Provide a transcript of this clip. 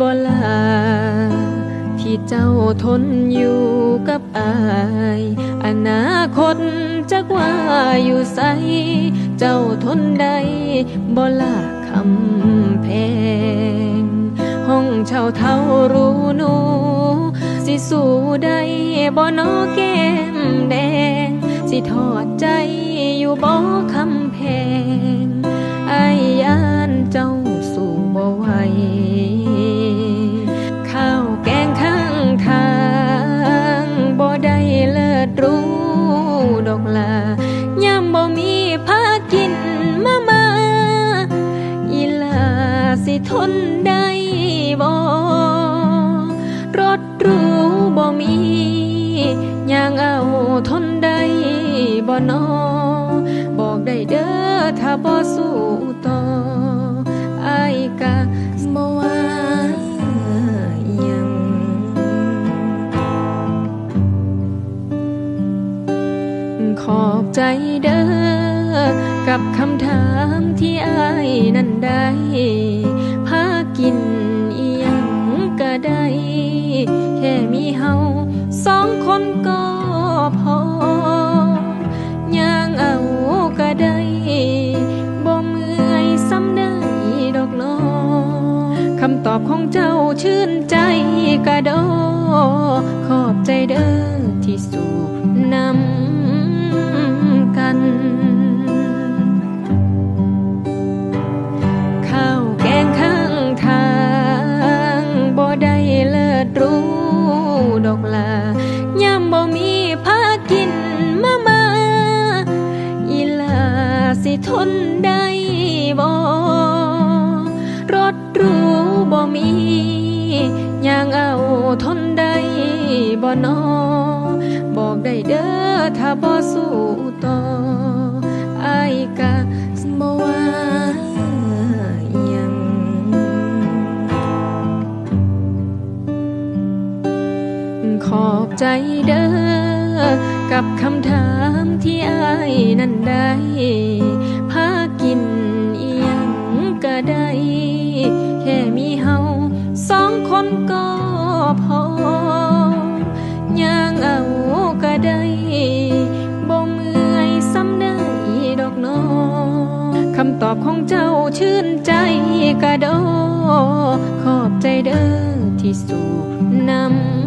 บ่ลา ที่เจ้าทนอยู่กับอาย อนาคตจักว่าอยู่ใส เจ้าทนได้บ่ลาคำแพง ห้องเช่าเท่ารู้หนูสิสู้ได้บ่นอแก้มแดง สิทอดใจอยู่บ่คำแพง ทนได้บ่รถรู้บ่มีย่างเอาทนได้บ่นอบอกได้เด้อถ้าบ่สู้ต่ออายกะบ่ว่ายังขอบใจเด้อกับคำถามที่อายนั้นได้ ก็ได้แค่มีเฮาสองคนก็พอย่างเอาก็ได้บ่เมื่อยซ้ำได้ดอกน้อคำตอบของเจ้าชื่นใจกระโดขอบใจเด้อที่สู่นำ ทนได้บ่รถรูบ่มีย่างเอาทนได้บ่นอบอกได้เด้อถ้าบ่สู้ต่ออกะบ่ว่ายังขอบใจเด้อกับคำถามที่อายนั้นได้ ก็พอย่างเอาก็ได้บ่เมื่อยซ้ำได้ดอกน้อคำตอบของเจ้าชื่นใจกระโดขอบใจเด้อที่สู่นำ